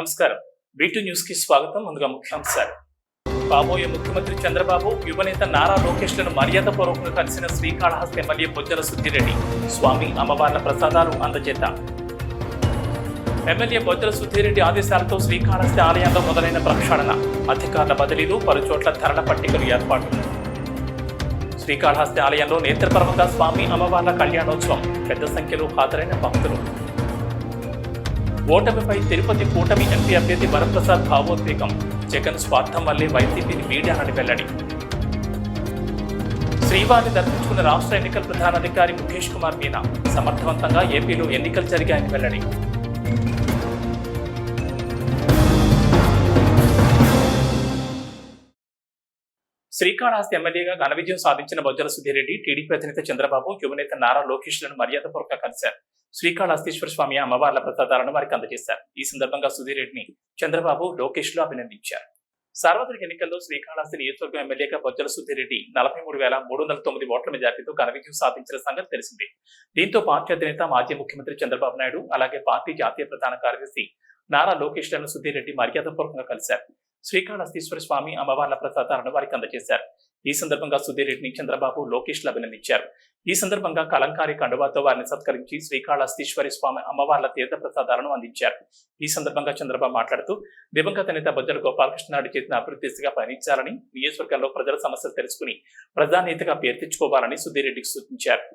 నమస్కారం. బీటూ న్యూస్కి స్వాగతం. ముందుగా ముఖ్యాంశాలు. కాబోయే ముఖ్యమంత్రి చంద్రబాబు యువనేత నారా లోకేష్లను మర్యాదపూర్వకంగా కలిసిన శ్రీకాళహస్తి ఎమ్మెల్యే బొజ్జల సుద్దిరెడ్డి స్వామి అమ్మవార్ల ప్రసాదాలు అందజేత. ఎమ్మెల్యే బొజ్జల సుద్దిరెడ్డి ఆదేశాలతో శ్రీకాళహస్తి ఆలయంలో మొదలైన ప్రక్షాళన అధికారుల బదిలీలు పలుచోట్ల ధరల పట్టికలు ఏర్పాటు. శ్రీకాళహస్తి ఆలయంలో నేత్రపర్వంగా స్వామి అమ్మవార్ల కళ్యాణోత్సవం పెద్ద సంఖ్యలో హాజరైన భక్తులు. ఓటమిపై తిరుపతి కూటమి ఎంపీ అభ్యర్థి వరప్రసాద్ భావోద్వేగం. జగన్ స్వార్థం వల్లే వైసీపీని వీడానని వెల్లడి. శ్రీవారిని దర్శించుకున్న రాష్ట్ర ఎన్నికల ప్రధానాధికారి ముఖేష్ కుమార్ మీనా సమర్థవంతంగా ఏపీలో ఎన్నికలు జరిగాయని వెల్లడి. శ్రీకాళహస్తి ఎమ్మెల్యేగా ఘన విజయం సాధించిన బొజ్జల సుధీరెడ్డి టీడీపీ అధినేత చంద్రబాబు యువనేత నారా లోకేష్లను మర్యాదపూర్వక కలిశారు. శ్రీకాళహస్తీశ్వర స్వామి అమ్మవార్ల ప్రసాదాలను వారికి అందజేశారు. ఈ సందర్భంగా సుధీరెడ్డిని చంద్రబాబు లోకేష్లో అభినందించారు. సార్వత్రిక ఎన్నికల్లో శ్రీకాళహస్తి నియోజకవర్గం ఎమ్మెల్యేగా బొజ్జల సుధీరెడ్డి నలభై మూడు వేల మూడు వందల తొమ్మిది ఓట్ల మెజార్టీతో ఘన విజయం సాధించిన సంగతి తెలిసిందే. దీంతో పార్టీ అధినేత మాజీ ముఖ్యమంత్రి చంద్రబాబు నాయుడు అలాగే పార్టీ జాతీయ ప్రధాన కార్యదర్శి నారా లోకేష్లను సుధీరెడ్డి మర్యాదపూర్వకంగా కలిశారు. శ్రీకాళహస్తీశ్వర స్వామి అమ్మవార్ల ప్రసాదాలను వారికి అందజేశారు. ఈ సందర్భంగా సుధీర్ రెడ్డిని చంద్రబాబు లోకేష్ అభినందించారు. ఈ సందర్భంగా కలంకారి కండువాతో వారిని సత్కరించి శ్రీకాళహస్తీశ్వరి స్వామి అమ్మవార్ల తీర్థ ప్రసాదాలను అందించారు. ఈ సందర్భంగా చంద్రబాబు మాట్లాడుతూ దివంగత నేత బొజ్జల గోపాలకృష్ణారెడ్డి చేసిన అభివృద్ధి దిశగా పయనించాలని నియోజకవర్గంలో ప్రజల సమస్యలు తెలుసుకుని ప్రజానేతగా పేరు తెచ్చుకోవాలని సుధీర్ రెడ్డికి సూచించారు.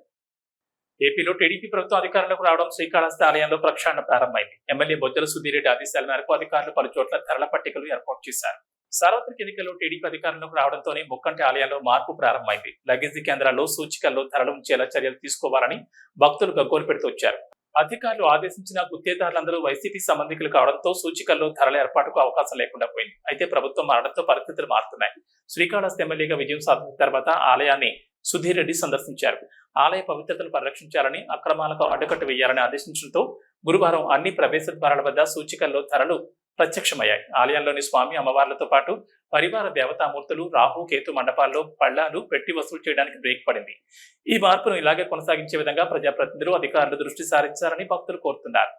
ఏపీలో టీడీపీ ప్రభుత్వం అధికారంలోకి రావడం శ్రీకాళహస్తి ఆలయంలో ప్రక్షాళన ప్రారంభమైంది. ఎమ్మెల్యే బొజ్జల సుధీరెడ్డి ఆదేశాల మేరకు అధికారులు పలు చోట్ల ధరల పట్టికలు ఏర్పాటు చేశారు. సార్వత్రిక ఎన్నికల్లో టీడీపీ అధికారంలోకి రావడంతోనే ముక్కంటి ఆలయంలో మార్పు ప్రారంభమైంది. లగేజీ కేంద్రాల్లో సూచికల్లో ధరలు ఉంచేలా చర్యలు తీసుకోవాలని భక్తులు గగ్గోలు పెడుతూ వచ్చారు. అధికారులు ఆదేశించిన గుత్తేదారులందరూ వైసీపీ సంబంధికులు కావడంతో సూచికల్లో ధరల ఏర్పాటుకు అవకాశం లేకుండా పోయింది. అయితే ప్రభుత్వం మారడంతో పరిస్థితులు మారుతున్నాయి. శ్రీకాళహస్తి ఎమ్మెల్యేగా విజయం సాధించిన తర్వాత ఆలయాన్ని సుధీర్ రెడ్డి సందర్శించారు. ఆలయ పవిత్రతను పరిరక్షించాలని అక్రమాలకు అడ్డుకట్టు వేయాలని ఆదేశించడంతో గురువారం అన్ని ప్రవేశ ద్వారాల వద్ద సూచికల్లో ధరలు ప్రత్యక్షమయ్యాయి. ఆలయంలోని స్వామి అమ్మవార్లతో పాటు పరివార దేవతామూర్తులు రాహు కేతు మండపాల్లో పళ్ళాలు పెట్టి వసూలు చేయడానికి బ్రేక్ పడింది. ఈ మార్పును ఇలాగే కొనసాగించే విధంగా ప్రజాప్రతినిధులు అధికారులు దృష్టి సారించాలని భక్తులు కోరుతున్నారు.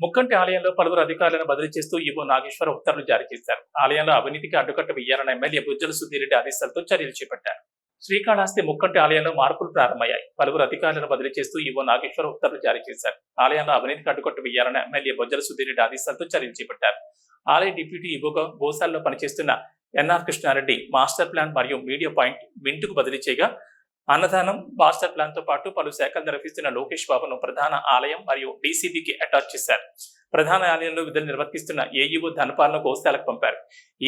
ముక్కంటి ఆలయంలో పలువురు అధికారులను బదిలీ చేస్తూ ఈవో నాగేశ్వర ఉత్తర్వులు జారీ చేశారు. ఆలయంలో అవినీతికి అడ్డుకట్ట వేయాలన్న ఎమ్మెల్యే బుజ్జల సుధీరెడ్డి ఆదేశాలతో చర్యలు చేపట్టారు. శ్రీకాళహస్తి ముక్కంటి ఆలయంలో మార్పులు ప్రారంభమయ్యాయి. పలువురు అధికారులను బదిలీ చేస్తూ ఈవో నాగేశ్వర ఉత్తర్వులు జారీ చేశారు. ఆలయంలో అవినీతికి అడ్డుకట్టు వేయాలని ఎమ్మెల్యే బొజ్జల సుధీరెడ్డి ఆదేశాలతో చర్యలు చేపట్టారు. ఆలయ డిప్యూటీ ఈవోగా గోశాలలో పనిచేస్తున్న N R Krishnareddy master plan మరియు మీడియా పాయింట్ వింటుకు బదిలీ చేయగా అన్నదానం మాస్టర్ ప్లాన్తో పాటు పలు శాఖలు నిర్వహిస్తున్న లోకేష్ బాబును ప్రధాన ఆలయం మరియు డీసీబీకి అటాచ్ చేశారు. ప్రధాన ఆలయంలో విధులు నిర్వర్తిస్తున్న ఏఈఓ ధనపాలను గోశాలకు పంపారు.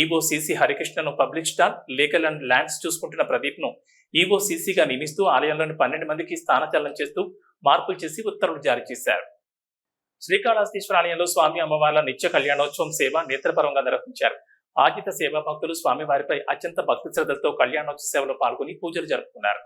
EO CC హరికృష్ణను public star legal and lands చూసుకుంటున్న ప్రదీప్ను ఈవో సిసిగా నియమిస్తూ ఆలయంలోని పన్నెండు మందికి స్థానచలనం చేస్తూ మార్పులు చేసి ఉత్తర్వులు జారీ చేశారు. శ్రీకాళహస్తీశ్వర ఆలయంలో స్వామి అమ్మవార్ల నిత్య కళ్యాణోత్సవం సేవ నేత్రపరంగా నిర్వహించారు. ఆజిత సేవా భక్తులు స్వామివారిపై అత్యంత భక్తి శ్రద్ధలతో కళ్యాణోత్సవ సేవలో పాల్గొని పూజలు జరుపుకున్నారు.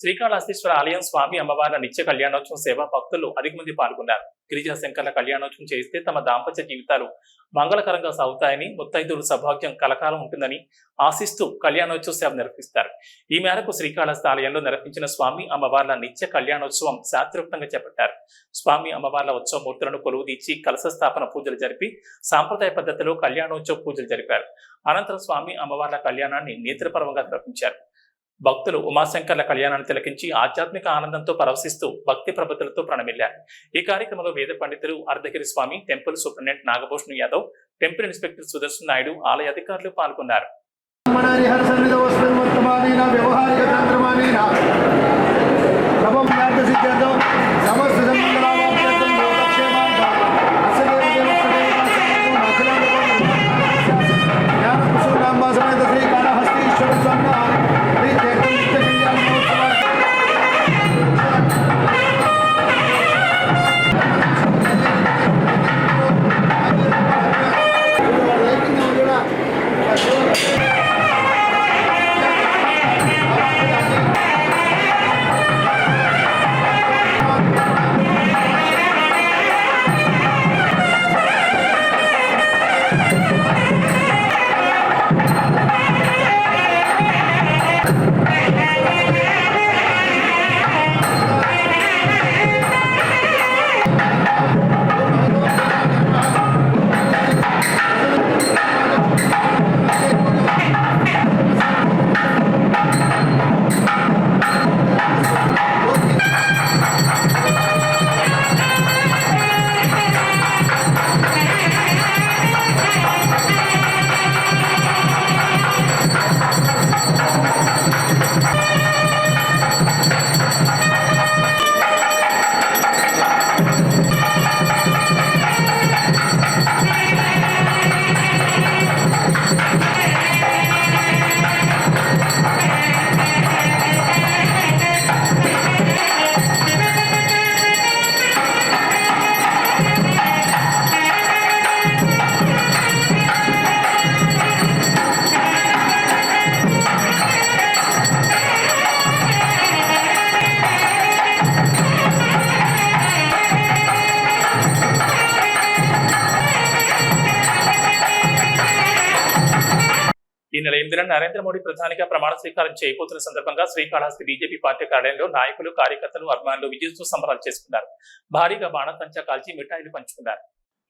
శ్రీకాళహస్తీశ్వర ఆలయం స్వామి అమ్మవార్ల నిత్య కళ్యాణోత్సవం సేవ భక్తులు అధిక మంది పాల్గొన్నారు. గిరిజా శంకర్ల కళ్యాణోత్సవం చేస్తే తమ దాంపత్య జీవితాలు మంగళకరంగా సాగుతాయని ముత్తైదులు సౌభాగ్యం కలకాలం ఉంటుందని ఆశిస్తూ కళ్యాణోత్సవ సేవ నిర్వహిస్తారు. ఈ మేరకు శ్రీకాళహస్తి ఆలయంలో నిర్వహించిన స్వామి అమ్మవార్ల నిత్య కళ్యాణోత్సవం శాస్త్రోక్తంగా చేపట్టారు. స్వామి అమ్మవార్ల ఉత్సవమూర్తులను కొలువు తీర్చి కలశ స్థాపన పూజలు జరిపి సాంప్రదాయ పద్ధతిలో కళ్యాణోత్సవ పూజలు జరిపారు. అనంతరం స్వామి అమ్మవార్ల కళ్యాణాన్ని నేత్రపర్వంగా నిర్వహించారు. భక్తులు ఉమాశంకర్ల కళ్యాణాన్ని తిలకించి ఆధ్యాత్మిక ఆనందంతో పరవశిస్తూ భక్తి ప్రబతులతో ప్రణమిల్లారు. ఈ కార్యక్రమంలో వేద పండితులు Ardhagiri Swamy temple superintendent Nagabhushan Yadav temple inspector Sudarshan Naidu ఆలయ అధికారులు పాల్గొన్నారు. వ్యవహారిక ఈ నెల ఎనిమిదిన నరేంద్ర మోడీ ప్రధానిగా ప్రమాణ స్వీకారం చేయబోతున్న సందర్భంగా శ్రీకాళహస్తి బీజేపీ పార్టీ కార్యాలయంలో నాయకులు కార్యకర్తలు అభిమానులు విజయోత్సవ సంబరాలు చేసుకున్నారు. భారీగా బాణసంచా కాల్చి మిఠాయిలు పంచుకున్నారు.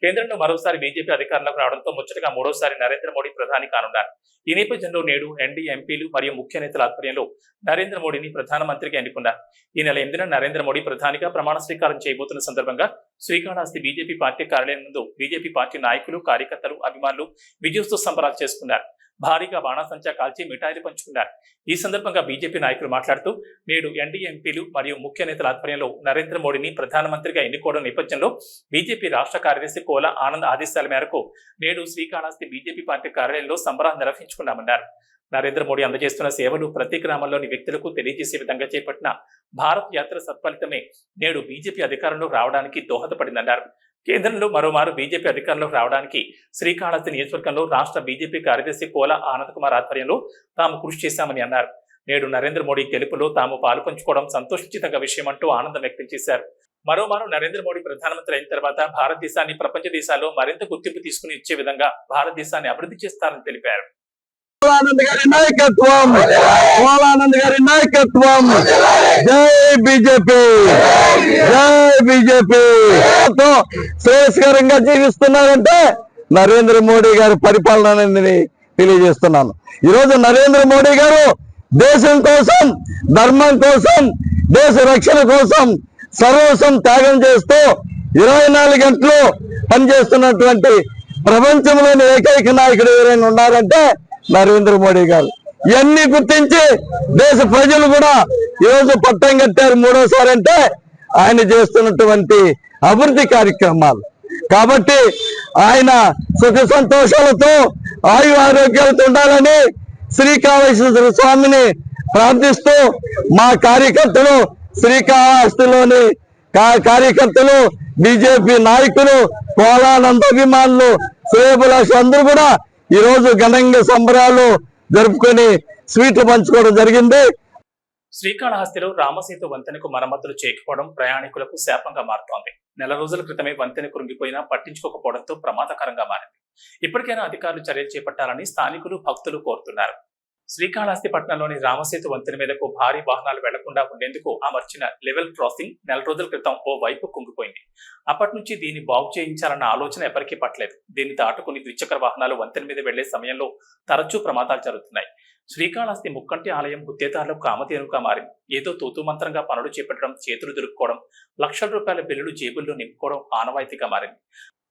కేంద్రంలో మరోసారి బీజేపీ అధికారంలోకి రావడంతో ముచ్చటగా మూడోసారి నరేంద్ర మోడీ ప్రధాని కానున్నారు. ఈ నేపథ్యంలో నేడు ఎన్డీ ఎంపీలు మరియు ముఖ్య నేతల ఆధ్వర్యంలో నరేంద్ర మోడీని ప్రధానమంత్రిగా ఎన్నుకున్నారు. ఈ నెల ఎనిమిదిన నరేంద్ర మోడీ ప్రధానిగా ప్రమాణ స్వీకారం చేయబోతున్న సందర్భంగా శ్రీకాళహస్తి బీజేపీ పార్టీ కార్యాలయం ముందు బీజేపీ పార్టీ నాయకులు కార్యకర్తలు అభిమానులు విజయోత్సవ సంబరాలు చేసుకున్నారు. భారీగా బాణాసంచా కాల్చి మిఠాయిలు పంచుకున్నారు. ఈ సందర్భంగా బీజేపీ నాయకులు మాట్లాడుతూ నేడు ఎన్డీఏ ఎంపీలు మరియు ముఖ్య నేతల ఆధ్వర్యంలో నరేంద్ర మోడీని ప్రధానమంత్రిగా ఎన్నుకోవడం నేపథ్యంలో బీజేపీ రాష్ట్ర కార్యదర్శి కోల ఆనంద్ ఆదేశాల మేరకు నేడు శ్రీకాళహస్తి బీజేపీ పార్టీ కార్యాలయంలో సంబరాలు నిర్వహించుకున్నామన్నారు నరేంద్ర మోడీ అందజేస్తున్న సేవలు ప్రతి గ్రామంలోని వ్యక్తులకు తెలియజేసే విధంగా చేపట్టిన భారత్ యాత్ర సత్ఫలితమే నేడు బీజేపీ అధికారంలో రావడానికి దోహదపడిందన్నారు. కేంద్రంలో మరోమారు బీజేపీ అధికారంలోకి రావడానికి శ్రీకాళహస్తి నియోజకవర్గంలో రాష్ట్ర బీజేపీ కార్యదర్శి కోల ఆనంద్ కుమార్ ఆధ్వర్యంలో తాము కృషి చేశామని అన్నారు. నేడు నరేంద్ర మోడీ గెలుపులో తాము పాలు పంచుకోవడం సంతోషించదగ్గ విషయం అంటూ ఆనందం వ్యక్తం చేశారు. మరోమారు నరేంద్ర మోడీ ప్రధానమంత్రి అయిన తర్వాత భారతదేశాన్ని ప్రపంచ దేశాల్లో మరింత గుర్తింపు తీసుకుని ఇచ్చే విధంగా భారతదేశాన్ని అభివృద్ధి చేస్తారని తెలిపారు. గారి నాయకత్వం! గారి నాయకత్వం! జై బీజేపీ! జై బీజేపీ! శ్రేయస్కరంగా జీవిస్తున్నారంటే నరేంద్ర మోడీ గారి పరిపాలన అనేది తెలియజేస్తున్నాను. ఈరోజు నరేంద్ర మోడీ గారు దేశం కోసం ధర్మం కోసం దేశ రక్షణ కోసం సర్వస్వం త్యాగం చేస్తూ ఇరవై నాలుగు గంటలు పనిచేస్తున్నటువంటి ప్రపంచంలోని ఏకైక నాయకుడు ఎవరైనా ఉన్నారంటే నరేంద్ర మోడీ గారు. ఇవన్నీ గుర్తించి దేశ ప్రజలు కూడా ఈరోజు పట్టం కట్టారు మూడోసారి అంటే ఆయన చేస్తున్నటువంటి అభివృద్ధి కార్యక్రమాలు. కాబట్టి ఆయన సుఖ సంతోషాలతో ఆయు ఆరోగ్యాలతో ఉండాలని శ్రీకాళేశ్వర స్వామిని ప్రార్థిస్తూ మా కార్యకర్తలు శ్రీకాళహస్తిలోని కార్యకర్తలు బీజేపీ నాయకులు కోలానంద అభిమానులు శ్రేయభిలాష్ అందరూ కూడా ఈ రోజు ఘనంగా సంబరాలు జరుపుకొని స్వీట్లు పంచుకోవడం జరిగింది. శ్రీకాళహస్తిలో రామసేతు వంతెనకు మరమ్మతులు చేయకపోవడం ప్రయాణికులకు శాపంగా మారుతోంది. నెల రోజుల క్రితమే వంతెన కురిగిపోయినా పట్టించుకోకపోవడంతో ప్రమాదకరంగా మారింది. ఇప్పటికైనా అధికారులు చర్యలు చేపట్టాలని స్థానికులు భక్తులు కోరుతున్నారు. శ్రీకాళహస్తి పట్టణంలోని రామసేతు వంతెన మీదకు భారీ వాహనాలు వెళ్ళకుండా ఉండేందుకు అమర్చిన లెవెల్ క్రాసింగ్ నెల రోజుల క్రితం ఓ వైపు కుంగిపోయింది. అప్పటి నుంచి దీన్ని బాగు చేయించాలన్న ఆలోచన ఎవరికీ పట్టలేదు. దీన్ని దాటుకుని ద్విచక్ర వాహనాలు వంతెన మీద వెళ్ళే సమయంలో తరచూ ప్రమాదాలు జరుగుతున్నాయి. శ్రీకాళహస్తి ముక్కంటి ఆలయం గుత్తేదారులకు కామధేనుగా మారింది. ఏదో తూతుమంత్రంగా పనులు చేపట్టడం చేతులు దురుక్కోవడం లక్షల రూపాయల బిల్లులు జేబుల్లో నింపుకోవడం ఆనవాయితీగా మారింది.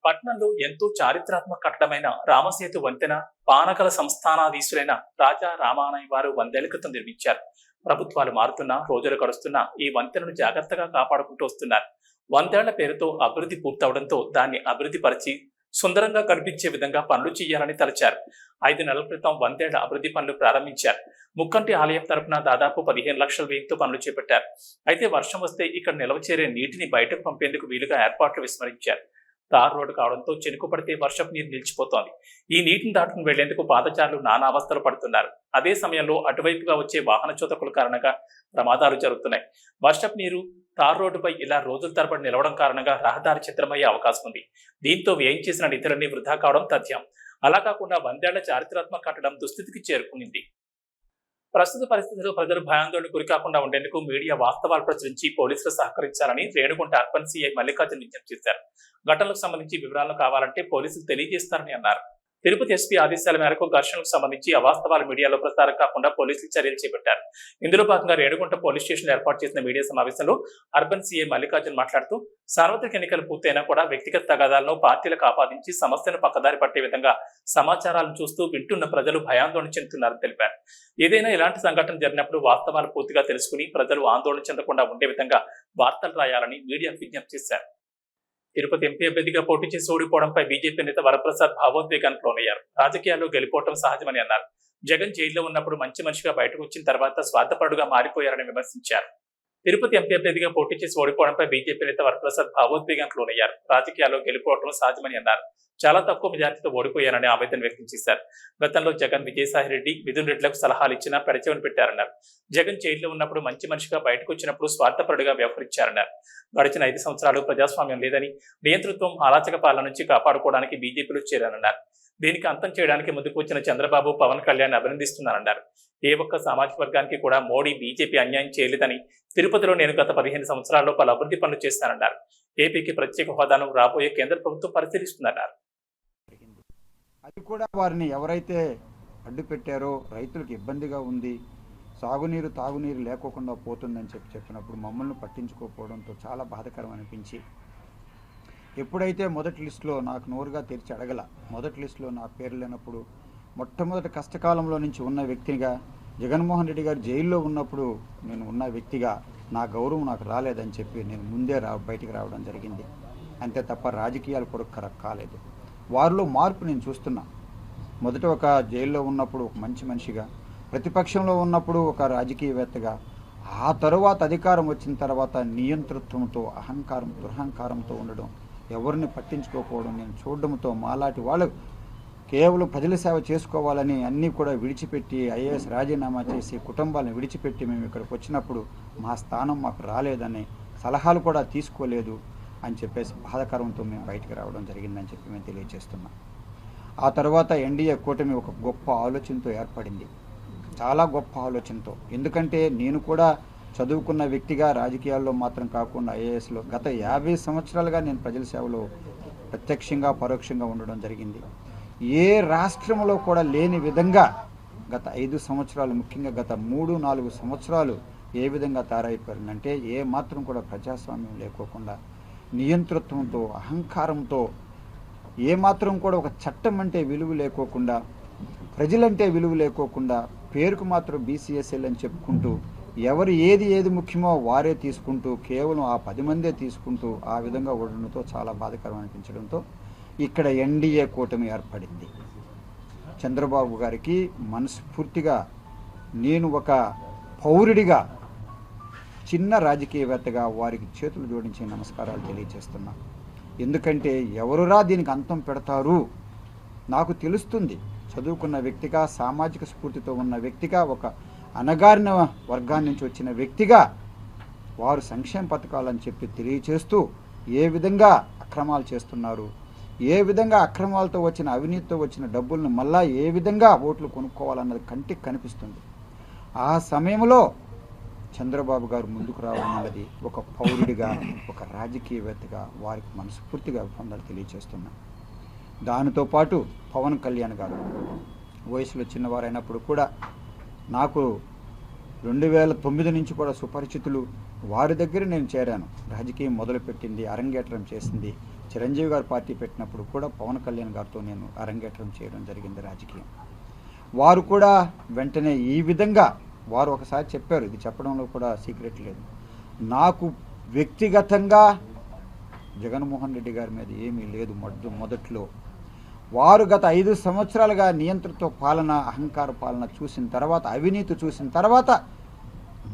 పట్నంలో ఎంతో చారిత్రాత్మక కట్టడమైన రామసేతు వంతెన పానకల సంస్థానాధీశులైన రాజా రామానాయ వారు వందేళ్ళ క్రితం నిర్మించారు. ప్రభుత్వాలు మారుతున్నా రోజులు గడుస్తున్నా ఈ వంతెనను జాగ్రత్తగా కాపాడుకుంటూ వస్తున్నారు. వందేళ్ళ పేరుతో అభివృద్ధి పూర్తవడంతో దాన్ని అభివృద్ధి పరిచి సుందరంగా కనిపించే విధంగా పనులు చేయాలని తలచారు. ఐదు నెలల క్రితం వందేళ్ళ అభివృద్ధి పనులు ప్రారంభించారు. ముక్కంటి ఆలయం తరపున దాదాపు పదిహేను లక్షల వ్యయంతో పనులు చేపట్టారు. అయితే వర్షం వస్తే ఇక్కడ నిల్వ చేరే నీటిని బయటకు పంపేందుకు వీలుగా ఏర్పాట్లు విస్మరించారు. తార్ రోడ్డు కావడంతో చెనుకు పడితే వర్షపు నీరు నిలిచిపోతోంది. ఈ నీటిని దాటుకుని వెళ్ళేందుకు పాదచారులు నానా అవస్థలు పడుతున్నారు. అదే సమయంలో అటువైపుగా వచ్చే వాహన చోదకుల కారణంగా ప్రమాదాలు జరుగుతున్నాయి. వర్షపు నీరు తార్ రోడ్డుపై ఇలా రోజుల తరబడి నిలవడం కారణంగా రహదారి చిత్రమయ్యే అవకాశం ఉంది. దీంతో వ్యయం చేసిన నిధులన్నీ వృధా కావడం తథ్యం. అలా కాకుండా వందేళ్ళ చారిత్రాత్మక కట్టడం దుస్థితికి చేరుకునింది. ప్రస్తుత పరిస్థితుల్లో ప్రజలు భయాందోళన గురికాకుండా ఉండేందుకు మీడియా వాస్తవాలు ప్రచురించి పోలీసులు సహకరించాలని రేణుగుంట అర్బన్ సీఐ మల్లికార్జున్ విజ్ఞప్తి చేశారు. ఘటనలకు సంబంధించి వివరాలు కావాలంటే పోలీసులు తెలియజేస్తారని అన్నారు. తిరుపతి ఎస్పీ ఆదేశాల మేరకు ఘర్షణకు సంబంధించి అవాస్తవాలు మీడియాలో ప్రసారం కాకుండా పోలీసులు చర్యలు చేపట్టారు. ఇందులో భాగంగా రేణుగుంట పోలీస్ స్టేషన్ ఏర్పాటు చేసిన మీడియా సమావేశంలో అర్బన్ సీఐ మల్లికార్జున్ మాట్లాడుతూ సార్వత్రిక ఎన్నికలు పూర్తయినా కూడా వ్యక్తిగత తగాదాలను పార్టీలకు ఆపాదించి సమస్యను పక్కదారి పట్టే విధంగా సమాచారాలను చూస్తూ వింటున్న ప్రజలు భయాందోళన చెందుతున్నారని తెలిపారు. ఏదైనా ఇలాంటి సంఘటన జరిగినప్పుడు వాస్తవాలు పూర్తిగా తెలుసుకుని ప్రజలు ఆందోళన చెందకుండా ఉండే విధంగా వార్తలు రాయాలని మీడియా విజ్ఞప్తి చేశారు. తిరుపతి ఎంపీ అభ్యర్థిగా పోటీ చేసి ఓడిపోవడంపై బీజేపీ నేత వరప్రసాద్ భావోద్వేగానికి లోనయ్యారు. రాజకీయాల్లో గెలిపోవడం సహజమని అన్నారు. జగన్ జైల్లో ఉన్నప్పుడు మంచి మనిషిగా బయటకు వచ్చిన తర్వాత స్వార్థపరుడుగా మారిపోయారని విమర్శించారు. తిరుపతి ఎంపీ అభ్యర్థిగా పోటీ చేసి ఓడిపోవడంపై బీజేపీ నేత వరప్రసాద్ భావోద్వేగానికి లోనయ్యారు. రాజకీయాల్లో గెలిపోవడం సహజమని అన్నారు. చాలా తక్కువ మెజార్టీతో ఓడిపోయారని ఆవేదన వ్యక్తం చేశారు. గతంలో జగన్ విజయసాయి రెడ్డి మిథున్ రెడ్డిలకు సలహాలు ఇచ్చినా పెడచెవని పెట్టారన్నారు. జగన్ జైల్లో ఉన్నప్పుడు మంచి మనిషిగా బయటకు వచ్చినప్పుడు స్వార్థపరుడుగా వ్యవహరించారన్నారు. గడిచిన ఐదు సంవత్సరాలు ప్రజాస్వామ్యం లేదని నియంతృత్వం అరాచక పాలన నుంచి కాపాడుకోవడానికి బీజేపీలో చేరారన్నారు దీనికి అంతం చేయడానికి ముందుకు వచ్చిన చంద్రబాబు పవన్ కళ్యాణ్ అభినందిస్తున్నారన్నారు. ఏ ఒక్క సామాజిక వర్గానికి కూడా మోడీ బీజేపీ అన్యాయం చేయలేదని తిరుపతిలో నేను గత పదిహేను సంవత్సరాల్లో పలు అభివృద్ధి పనులు చేస్తానన్నారు. ఏపీకి ప్రత్యేక హోదాను రాబోయే కేంద్ర ప్రభుత్వం పరిశీలిస్తుందన్నారు. అది కూడా వారిని ఎవరైతే అడ్డు పెట్టారో రైతులకు ఇబ్బందిగా ఉంది సాగునీరు తాగునీరు లేకోకుండా పోతుందని చెప్పి చెప్పినప్పుడు మమ్మల్ని పట్టించుకోకపోవడంతో చాలా బాధకరం అనిపించి ఎప్పుడైతే మొదటి లిస్టులో నాకు నోరుగా తెరిచి అడగల మొదటి లిస్టులో నా పేరు లేనప్పుడు మొట్టమొదటి కష్టకాలంలో నుంచి ఉన్న వ్యక్తినిగా జగన్మోహన్ రెడ్డి గారు జైల్లో ఉన్నప్పుడు నేను ఉన్న వ్యక్తిగా నా గౌరవం నాకు రాలేదని చెప్పి నేను ముందే రా బయటికి రావడం జరిగింది. అంతే తప్ప రాజకీయాలు కూడా కరెక్ట్ కాలేదు. వారిలో మార్పు నేను చూస్తున్నా. మొదట ఒక జైల్లో ఉన్నప్పుడు ఒక మంచి మనిషిగా ప్రతిపక్షంలో ఉన్నప్పుడు ఒక రాజకీయవేత్తగా ఆ తరువాత అధికారం వచ్చిన తర్వాత నియంతృత్వంతో అహంకారం దురహంకారంతో ఉండడం ఎవరిని పట్టించుకోకపోవడం నేను చూడడంతో మాలాంటి వాళ్ళు కేవలం ప్రజల సేవ చేసుకోవాలని అన్నీ కూడా విడిచిపెట్టి ఐఏఎస్ రాజీనామా చేసి కుటుంబాలను విడిచిపెట్టి మేము ఇక్కడికి వచ్చినప్పుడు మా స్థానం మాకు రాలేదని సలహాలు కూడా తీసుకోలేదు అని చెప్పేసి బాధకరంతో మేము బయటకు రావడం జరిగిందని చెప్పి మేము తెలియజేస్తున్నాం. ఆ తర్వాత ఎన్డీఏ కూటమి ఒక గొప్ప ఆలోచనతో ఏర్పడింది. చాలా గొప్ప ఆలోచనతో. ఎందుకంటే నేను కూడా చదువుకున్న వ్యక్తిగా రాజకీయాల్లో మాత్రం కాకుండా ఐఏఎస్లో గత యాభై సంవత్సరాలుగా నేను ప్రజల సేవలో ప్రత్యక్షంగా పరోక్షంగా ఉండడం జరిగింది. ఏ రాష్ట్రంలో కూడా లేని విధంగా గత ఐదు సంవత్సరాలు ముఖ్యంగా గత మూడు నాలుగు సంవత్సరాలు ఏ విధంగా తయారైపోయిందంటే ఏ మాత్రం కూడా ప్రజాస్వామ్యం లేకోకుండా నియంతృత్వంతో అహంకారంతో ఏ మాత్రం కూడా ఒక చట్టం అంటే విలువ లేకోకుండా ప్రజలంటే విలువ లేకోకుండా పేరుకు మాత్రం బీసీఎస్ఎల్ అని చెప్పుకుంటూ ఎవరు ఏది ఏది ముఖ్యమో వారే తీసుకుంటూ కేవలం ఆ పది మందే తీసుకుంటూ ఆ విధంగా ఉండడంతో చాలా బాధకరం అనిపించడంతో ఇక్కడ ఎన్డీఏ కూటమి ఏర్పడింది. చంద్రబాబు గారికి మనస్ఫూర్తిగా నేను ఒక పౌరుడిగా చిన్న రాజకీయవేత్తగా వారికి చేతులు జోడించి నమస్కారాలు తెలియజేస్తున్నా. ఎందుకంటే ఎవరురా దీనికి అంతం పెడతారు? నాకు తెలుస్తుంది. చదువుకున్న వ్యక్తిగా సామాజిక స్ఫూర్తితో ఉన్న వ్యక్తిగా ఒక అనగారిన వర్గాన్ని నుంచి వచ్చిన వ్యక్తిగా వారు సంక్షేమ పథకాలని చెప్పి తెలియచేస్తూ ఏ విధంగా అక్రమాలు చేస్తున్నారు? ఏ విధంగా అక్రమాలతో వచ్చిన అవినీతితో వచ్చిన డబ్బులను మళ్ళా ఏ విధంగా ఓట్లు కొనుక్కోవాలన్నది కంటికి కనిపిస్తుంది. ఆ సమయంలో చంద్రబాబు గారు ముందుకు రావడం అన్నది ఒక పౌరుడిగా ఒక రాజకీయవేత్తగా వారికి మనస్ఫూర్తిగా అభినందనలు తెలియజేస్తున్నాను దానితో పాటు పవన్ కళ్యాణ్ గారు వయసులో చిన్నవారైనప్పుడు కూడా నాకు రెండు వేల తొమ్మిది నుంచి కూడా సుపరిచితులు వారి దగ్గర నేను చేరాను. రాజకీయం మొదలుపెట్టింది అరంగేట్రం చేసింది. చిరంజీవి గారు పార్టీ పెట్టినప్పుడు కూడా పవన్ కళ్యాణ్ గారితో నేను అరంగేట్రం చేయడం జరిగింది రాజకీయం. వారు కూడా వెంటనే ఈ విధంగా వారు ఒకసారి చెప్పారు ఇది చెప్పడంలో కూడా సీక్రెట్ లేదు. నాకు వ్యక్తిగతంగా జగన్మోహన్ రెడ్డి గారి మీద ఏమీ లేదు మొదటి మొదట్లో. వారు గత ఐదు సంవత్సరాలుగా నియంత్రణతో పాలన అహంకార పాలన చూసిన తర్వాత అవినీతి చూసిన తర్వాత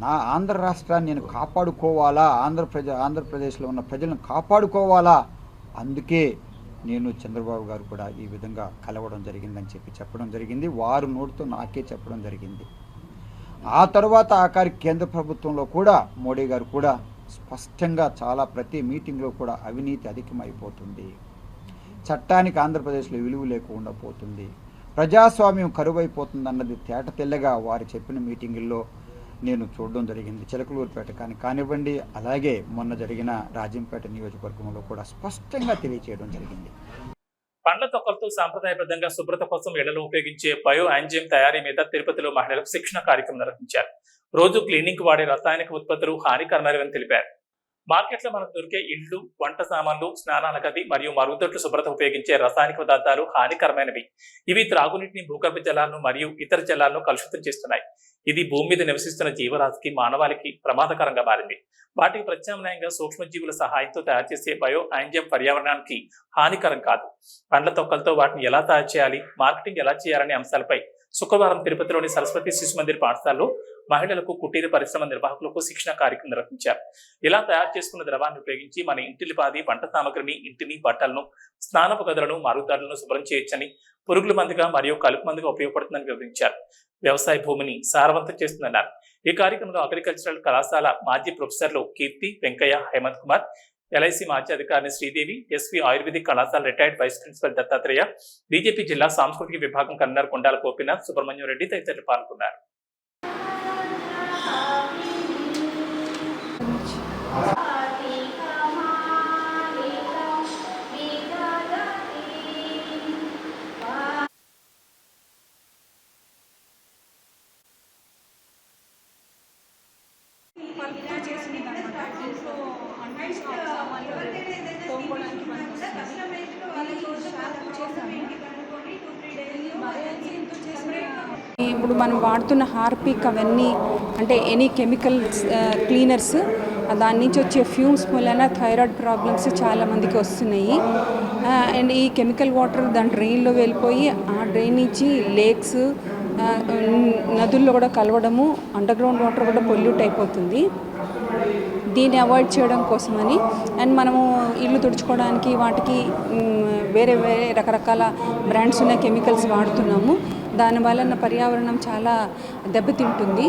నా ఆంధ్ర రాష్ట్రాన్ని నేను కాపాడుకోవాలా? ఆంధ్రప్రదేశ్ ఆంధ్రప్రదేశ్లో ఉన్న ప్రజలను కాపాడుకోవాలా? అందుకే నేను చంద్రబాబు గారు కూడా ఈ విధంగా కలవడం జరిగిందని చెప్పి చెప్పడం జరిగింది. వారు నోటితో నాకే చెప్పడం జరిగింది. ఆ తర్వాత ఆఖరి కేంద్ర ప్రభుత్వంలో కూడా మోడీ గారు కూడా స్పష్టంగా చాలా ప్రతి మీటింగ్లో కూడా అవినీతి అధికమైపోతుంది. చట్టానికి ఆంధ్రప్రదేశ్లో విలువ లేకుండా పోతుంది. ప్రజాస్వామ్యం కరువైపోతుంది అన్నది తేట తెల్లగా వారు చెప్పిన మీటింగుల్లో నేను చూడడం జరిగింది చిలకలూరుపేట. కానీ కానివ్వండి అలాగే మొన్న జరిగిన రాజంపేట నియోజకవర్గంలో కూడా స్పష్టంగా తెలియచేయడం జరిగింది. పండ్ల తొక్కలతో సాంప్రదాయబద్ధంగా శుభ్రత కోసం ఇళ్ళలో ఉపయోగించే బయో యాంజియం తయారీ మీద తిరుపతిలో మహిళలకు శిక్షణ కార్యక్రమం నిర్వహించారు. రోజు క్లీనింగ్ వాడే రసాయనిక ఉత్పత్తులు హానికరమైనవని తెలిపారు. మార్కెట్లో మనకు దొరికే ఇండ్లు వంట సామాన్లు స్నానాల గది మరియు మరుగుదొడ్లు శుభ్రత ఉపయోగించే రసాయనిక పదార్థాలు హానికరమైనవి. ఇవి త్రాగునీటిని భూగర్భ జలాలను మరియు ఇతర జలాలను కలుషితం చేస్తున్నాయి. ఇది భూమి మీద నివసిస్తున్న జీవరాశికి మానవాళికి ప్రమాదకరంగా మారింది. వాటికి ప్రత్యామ్నాయంగా సూక్ష్మజీవుల సహాయంతో తయారు చేసే బయో యాంజియం పర్యావరణానికి హానికరం కాదు. పండ్ల తొక్కలతో వాటిని ఎలా తయారు చేయాలి? మార్కెటింగ్ ఎలా చేయాలనే అంశాలపై శుక్రవారం తిరుపతిలోని సరస్వతి శిశు మందిర్ పాఠశాలలో మహిళలకు కుటీర పరిశ్రమ నిర్వాహకులకు శిక్షణ కార్యక్రమం నిర్వహించారు. ఇలా తయారు చేసుకున్న ద్రవాన్ని ఉపయోగించి మన ఇంటిలిపాది వంట సామగ్రిని ఇంటిని బట్టలను స్నానపు గదులను మరుగుదారులను శుభ్రం చేయొచ్చని పురుగుల మందుగా మరియు కలుపు మందుగా ఉపయోగపడుతుందని వివరించారు. వ్యవసాయ భూమిని సారవంతం చేస్తుందన్నారు. ఈ కార్యక్రమంలో అగ్రికల్చరల్ కళాశాల మాజీ ప్రొఫెసర్లు కీర్తి వెంకయ్య హేమంత్ కుమార్ ఎల్ఐసి మాజీ అధికారిని శ్రీదేవి ఎస్వి ఆయుర్వేదిక్ కళాశాల retired vice principal Dattatreya BJP జిల్లా సాంస్కృతిక విభాగం కన్వీనర్ కొండాల గోపీనాథ్ సుబ్రహ్మణ్యం రెడ్డి తదితరులు పాల్గొన్నారు. పల్పుతో చేసింది అనమాట దీంట్లో అన్ని సామాన్లు తోముకోవడానికి పనికొస్తుంది దీనికి షాంపూ చేశాను ఇది బయోజన్తో చేసిన ఇప్పుడు మనం వాడుతున్న హార్పిక్ అవన్నీ అంటే ఎనీ కెమికల్స్ క్లీనర్స్ దాని నుంచి వచ్చే ఫ్యూమ్స్ వలన థైరాయిడ్ ప్రాబ్లమ్స్ చాలా మందికి వస్తున్నాయి. అండ్ ఈ కెమికల్ వాటర్ దాని డ్రైన్లో వెళ్ళిపోయి ఆ డ్రైన్ నుంచి లేక్స్ నదుల్లో కూడా కలవడము అండర్ గ్రౌండ్ వాటర్ కూడా పొల్యూట్ అయిపోతుంది. దీన్ని అవాయిడ్ చేయడం కోసమని అండ్ మనము ఇల్లు తుడుచుకోవడానికి వాటికి వేరే వేరే రకరకాల బ్రాండ్స్ ఉన్న కెమికల్స్ వాడుతున్నాము. దాని వలన పర్యావరణం చాలా దెబ్బతింటుంది.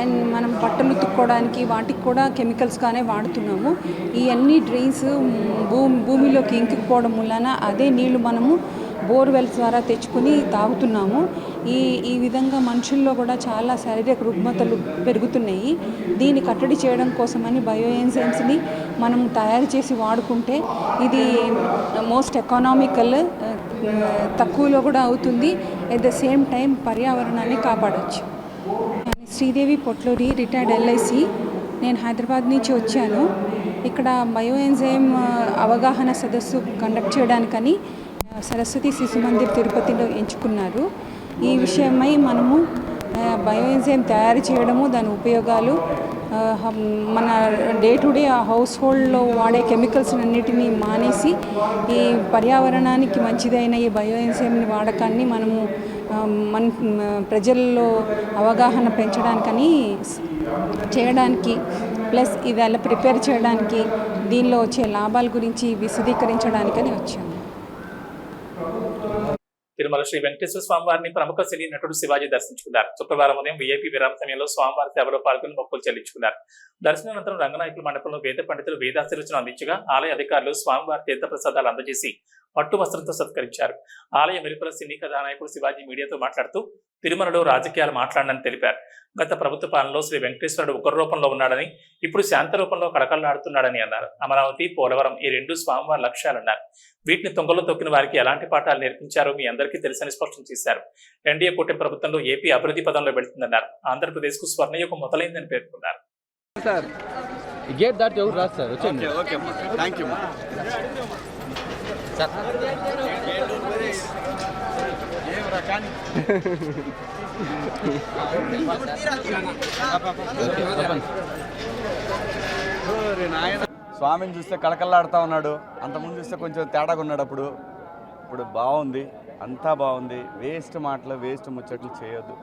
అండ్ మనం బట్టలు ఉతుక్కోవడానికి వాటికి కూడా కెమికల్స్గానే వాడుతున్నాము. ఈ అన్ని డ్రైన్స్ భూమి భూమిలోకి ఇంకిపోవడం వలన అదే నీళ్ళు మనము బోర్వెల్స్ ద్వారా తెచ్చుకుని తాగుతున్నాము. ఈ ఈ విధంగా మనుషుల్లో కూడా చాలా శారీరక రుగ్మతలు పెరుగుతున్నాయి. దీన్ని కట్టడి చేయడం కోసమని బయో ఎంజైమ్స్ని మనం తయారు చేసి వాడుకుంటే ఇది మోస్ట్ ఎకనామికల్ తక్కువలో కూడా అవుతుంది. ఎట్ ద సేమ్ టైం పర్యావరణాన్ని కాపాడవచ్చు శ్రీదేవి పొట్లూరి రిటైర్డ్ ఎల్ఐసి నేను హైదరాబాద్ నుంచి వచ్చాను. ఇక్కడ బయో ఎంజైమ్ అవగాహన సదస్సు కండక్ట్ చేయడానికని సరస్వతి శిశు మందిర్ తిరుపతిలో ఎంచుకున్నారు. ఈ విషయమై మనము బయో ఎంజైమ్ తయారు చేయడము దాని ఉపయోగాలు మన డే టు డే హౌస్ హోల్డ్లో వాడే కెమికల్స్ అన్నిటినీ మానేసి ఈ పర్యావరణానికి మంచిదైన ఈ బయో వాడకాన్ని మనము మన ప్రజల్లో అవగాహన పెంచడానికని చేయడానికి ప్లస్ ఇది అలా ప్రిపేర్ చేయడానికి దీనిలో వచ్చే లాభాల గురించి విశదీకరించడానికని వచ్చాము. తిరుమల శ్రీ వెంకటేశ్వర స్వామి వారిని ప్రముఖ సినీ నటుడు శివాజీ దర్శించుకున్నారు. శుక్రవారం ఉదయం వీఐపీ విరామ సమయంలో స్వామివారి సేవలో పాల్గొని మొక్కులు చెల్లించుకున్నారు. దర్శనానంతరం రంగనాయకుల మండపంలో వేద పండితులు వేదాశీర్వచనం అందించగా ఆలయ అధికారులు స్వామివారి తీర్థ ప్రసాదాలు అందజేసి పట్టు వస్త్రంతో సత్కరించారు. ఆలయ వెలుపల సినీ కథానాయకుడు శివాజీ మీడియాతో మాట్లాడుతూ తిరుమలలో రాజకీయాలు మాట్లాడనని తెలిపారు. గత ప్రభుత్వ పాలనలో శ్రీ వెంకటేశ్వరుడు ఉగ్ర రూపంలో ఉన్నాడని ఇప్పుడు శాంత రూపంలో కడకళ్ళాడుతున్నాడని అన్నారు. అమరావతి పోలవరం ఈ రెండు స్వామివారి లక్ష్యాలన్నారు. వీటిని తొంగలో తొక్కిన వారికి ఎలాంటి పాఠాలు నేర్పించారో మీ అందరికీ తెలుసని స్పష్టం చేశారు. ఎన్డీఏ కూటమి ప్రభుత్వంలో ఏపీ అభివృద్ధి పదంలో వెళుతుందన్నారు. ఆంధ్రప్రదేశ్కు స్వర్ణయుగం మొదలైందని పేర్కొన్నారు. గేట్ దాటి ఎవరు రాదు సార్ వచ్చేయండి ఓకే థ్యాంక్ యూ సార్ చెప్పండి స్వామిని చూస్తే కళకళలాడుతూ ఉన్నాడు. అంతకుముందు చూస్తే కొంచెం తేడాగా ఉన్నాడు అప్పుడు. ఇప్పుడు బాగుంది. అంతా బాగుంది. వేస్ట్ మాటలు వేస్ట్ ముచ్చట్లు చేయొద్దు.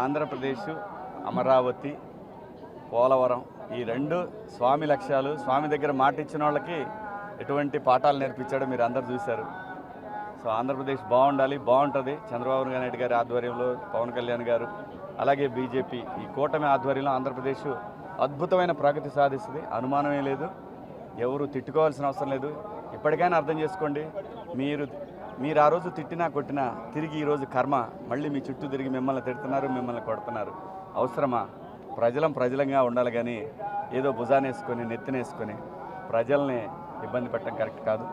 ఆంధ్రప్రదేశ్ అమరావతి పోలవరం ఈ రెండు స్వామి లక్ష్యాలు స్వామి దగ్గర మాట ఇచ్చిన వాళ్ళకి ఎటువంటి పాఠాలు నేర్పించాడో మీరు అందరు చూశారు. సో ఆంధ్రప్రదేశ్ బాగుండాలి బాగుంటుంది. చంద్రబాబు నాయుడు గారి ఆధ్వర్యంలో పవన్ కళ్యాణ్ గారు అలాగే బీజేపీ ఈ కూటమి ఆధ్వర్యంలో ఆంధ్రప్రదేశ్ అద్భుతమైన ప్రగతి సాధిస్తుంది. అనుమానమే లేదు. ఎవరు తిట్టుకోవాల్సిన అవసరం లేదు. ఇప్పటికైనా అర్థం చేసుకోండి. మీరు మీరు ఆ రోజు తిట్టినా కొట్టినా తిరిగి ఈరోజు కర్మ. మళ్ళీ మీ చుట్టూ తిరిగి మిమ్మల్ని తిడుతున్నారు మిమ్మల్ని కొడుతున్నారు. అవసరమా? ప్రజలం ప్రజలంగా ఉండాలి కానీ ఏదో భుజానేసుకొని నెత్తినేసుకొని ప్రజల్ని ఇబ్బంది పెట్టడం కరెక్ట్ కాదు.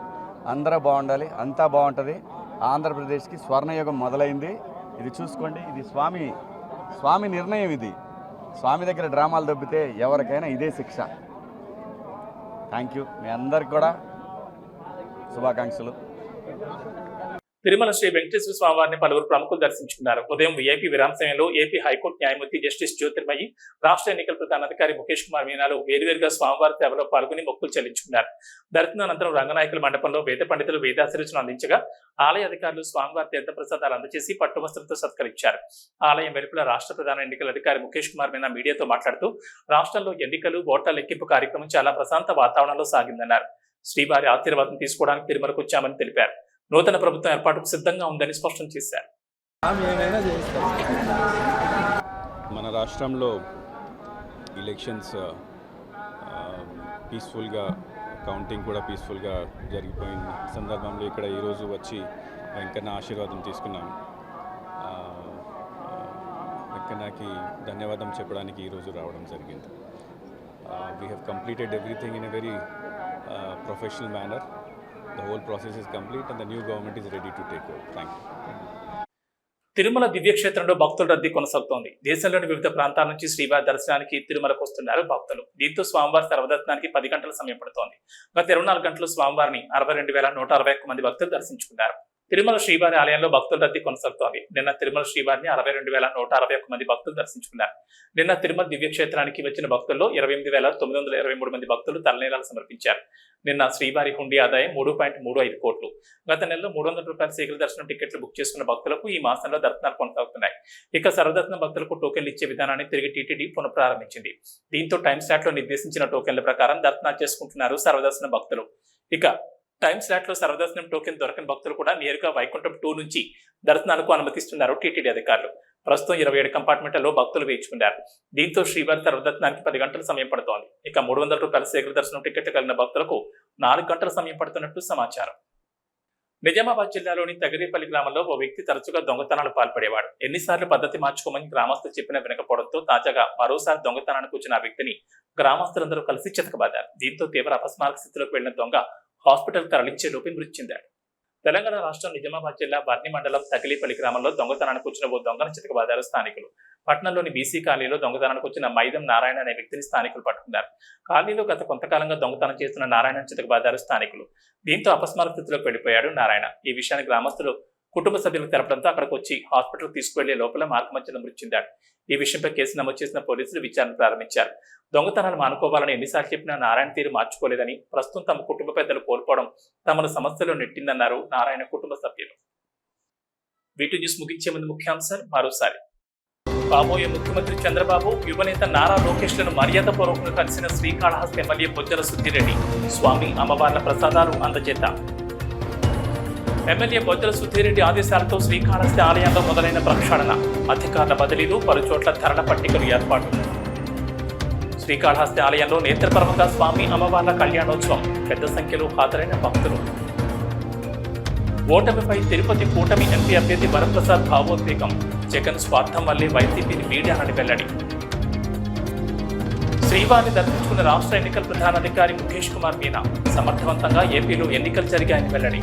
అందరూ బాగుండాలి అంతా బాగుంటుంది. ఆంధ్రప్రదేశ్కి స్వర్ణయుగం మొదలైంది. ఇది చూసుకోండి ఇది స్వామి స్వామి నిర్ణయం ఇది. స్వామి దగ్గర డ్రామాలు దొబ్బితే ఎవరికైనా ఇదే శిక్ష. థ్యాంక్ యూ మీ అందరికి కూడా శుభాకాంక్షలు. తిరుమల శ్రీ వెంకటేశ్వర స్వామి వారిని పలువురు ప్రముఖులు దర్శించుకున్నారు. ఉదయం వీఐపీ విరామ సమయంలో ఏపీ హైకోర్టు న్యాయమూర్తి జస్టిస్ జ్యోతిర్మయి రాష్ట్ర ఎన్నికల ప్రధానాధికారి ముఖేష్ కుమార్ మీనాలు వేరువేరుగా స్వామివారి సేవలో పాల్గొని మొక్కులు చెల్లించుకున్నారు. దర్శనానంతరం రంగనాయకుల మండపంలో వేద పండితులు వేదాశీర్వచనం అందించగా ఆలయ అధికారులు స్వామివారి తీర్థ ప్రసాదాలు అందజేసి పట్టువస్త్రంతో సత్కరించారు. ఆలయం వెలుపల రాష్ట్ర ప్రధాన ఎన్నికల అధికారి ముఖేష్ కుమార్ మీనా మీడియాతో మాట్లాడుతూ రాష్ట్రంలో ఎన్నికలు ఓట్ల లెక్కింపు కార్యక్రమం చాలా ప్రశాంత వాతావరణంలో సాగిందన్నారు. శ్రీవారి ఆశీర్వాదం తీసుకోవడానికి తిరుమలకు వచ్చామని తెలిపారు. నూతన ప్రభుత్వం ఏర్పాటుకు సిద్ధంగా ఉందని స్పష్టం చేశారు. మన రాష్ట్రంలో ఎలక్షన్స్ పీస్ఫుల్గా కౌంటింగ్ కూడా పీస్ఫుల్గా జరిగిపోయిన సందర్భంలో ఇక్కడ ఈరోజు వచ్చి వెంకన్న ఆశీర్వాదం తీసుకున్నాను. ఆ, వెంకన్నకి ధన్యవాదం చెప్పడానికి ఈరోజు రావడం జరిగింది. We have completed everything in a very professional manner the whole process is complete and the new government is ready to take over thank Tirumala దివ్యక్షేత్రంలో భక్తుల రద్దీ కొనసాగుతోంది. దేశంలోని వివిధ ప్రాంతాల నుంచి శ్రీవారి దర్శనానికి తిరుమలకు వస్తున్నారు భక్తులు. దీంతో స్వామివారి సర్వదర్శనానికి పది గంటల సమయం పడుతోంది. గత ఇరవై నాలుగు గంటలు స్వామివారిని అరవై రెండు వేల నూట అరవై ఒక్క మంది భక్తులు దర్శించుకున్నారు. తిరుమల శ్రీవారి ఆలయంలో భక్తుల రద్దీ కొనసాగుతోంది. నిన్న తిరుమల శ్రీవారిని అరవై రెండు వేల నూట అరవై ఒక్క మంది భక్తులు దర్శించుకున్నారు. నిన్న తిరుమల దివ్యక్షేత్రానికి వచ్చిన భక్తుల్లో ఇరవై ఎనిమిది వేల తొమ్మిది వందల ఇరవై మూడు మంది భక్తులు తలనీలాలు సమర్పించారు. నిన్న శ్రీవారి హుండీ ఆదాయం మూడు పాయింట్ మూడు ఐదు కోట్లు. గత నెలలో మూడు వందల రూపాయల శీఘ్ర దర్శనం టికెట్లు బుక్ చేసుకున్న భక్తులకు ఈ మాసంలో దర్శనాలు కొనసాగుతున్నాయి. ఇక సర్వదర్శన భక్తులకు టోకెన్లు ఇచ్చే విధానాన్ని తిరిగి టీటీడీ పునఃప్రారంభించింది. దీంతో టైం స్లాట్లో నిర్దేశించిన టోకెన్ల ప్రకారం దర్శనాలు చేసుకుంటున్నారు సర్వదర్శన భక్తులు. ఇక టైం స్లాట్లో సర్వదర్శనం టోకెన్ దొరకని భక్తులు కూడా నేరుగా వైకుంఠం టూ నుంచి దర్శనాలకు అనుమతిస్తున్నారు టీటీడీ అధికారులు. ప్రస్తుతం ఇరవై ఏడు కంపార్ట్మెంట్లలో భక్తులు వేయించుకున్నారు. దీంతో శ్రీవారి సర్వదర్శనానికి పది గంటల సమయం పడుతోంది. ఇక మూడు వందల రూపాయల శేఖర దర్శనం టికెట్ కలిగిన భక్తులకు నాలుగు గంటల సమయం పడుతున్నట్టు సమాచారం. నిజామాబాద్ జిల్లాలోని తగిరేపల్లి గ్రామంలో ఓ వ్యక్తి తరచుగా దొంగతనాలు పాల్పడేవాడు. ఎన్నిసార్లు పద్ధతి మార్చుకోమని గ్రామస్తులు చెప్పిన వినకపోవడంతో తాజాగా మరోసారి దొంగతనానికి వచ్చిన ఆ వ్యక్తిని గ్రామస్తులందరూ కలిసి చితకబాదారు. దీంతో తీవ్ర అపస్మారక స్థితిలోకి వెళ్ళిన దొంగ హాస్పిటల్ తరలించే లోపే మృతి చెందాడు తెలంగాణ రాష్ట్రం నిజామాబాద్ జిల్లా బర్ని మండలం తగిలిపల్లి గ్రామంలో దొంగతనానికి వచ్చిన ఓ దొంగను చితకబాదారు స్థానికులు. పట్టణంలోని బీసీ కాలనీలో దొంగతనానికి వచ్చిన మైదం నారాయణ అనే వ్యక్తిని స్థానికులు పట్టుకున్నారు. కాలనీలో గత కొంతకాలంగా దొంగతనం చేస్తున్న నారాయణ చితకబాదారు స్థానికులు. దీంతో అపస్మార స్థితిలోకి వెళ్ళిపోయాడు నారాయణ. ఈ విషయాన్ని గ్రామస్తులు కుటుంబ సభ్యులకు తెలపడంతో అక్కడికి వచ్చి హాస్పిటల్ తీసుకువెళ్ళే లోపల మార్గమధ్యలో మృతి చెందాడు. ఈ విషయంపై కేసు నమోదు చేసిన పోలీసులు విచారణ ప్రారంభించారు. దొంగతనాలు మానుకోవాలని ఎన్నిసార్లు చెప్పినా నారాయణ తీరు మార్చుకోలేదని ప్రస్తుతం తమ కుటుంబ పెద్దలు కోల్పోవడం తమను సమస్యలో నెట్టిందన్నారు నారాయణ కుటుంబ సభ్యులు. వీటి న్యూస్ ముగించే ముందు ముఖ్యాంశాలు మరోసారి. కాబోయే ముఖ్యమంత్రి చంద్రబాబు యువనేత నారా లోకేష్లను మర్యాదపూర్వకంగా కలిసిన శ్రీకాళహస్తి ఎమ్మెల్యే బొజ్జల సుద్దిరెడ్డి స్వామి అమ్మవార్ల ప్రసాదాలు అందజేద్దాం ఎమ్మెల్యే బొజ్జల సుధీరెడ్డి ఆదేశాలతో శ్రీకాళహస్తి ఆలయంలో మొదలైన ప్రక్షాళన. అధికారుల బదిలీలు పలుచోట్ల ధరణ ధరల పట్టికలు ఏర్పాటు. శ్రీకాళహస్తి ఆలయంలో నేత్రపరమంగా స్వామి అమ్మవార్ల కళ్యాణోత్సవం. పెద్ద సంఖ్యలో హాజరైన భక్తులు. ఓటమిపై తిరుపతి కూటమి ఎంపీ అభ్యర్థి వరప్రసాద్ భావోద్వేగం. జగన్ స్వార్థం వల్లే వైసీపీని వీడానని వెల్లడి. శ్రీవారిని దర్శించుకున్న రాష్ట్ర ఎన్నికల ప్రధానాధికారి ముఖేష్ కుమార్ మీనా సమర్థవంతంగా ఏపీలో ఎన్నికలు జరిగాయని వెల్లడి.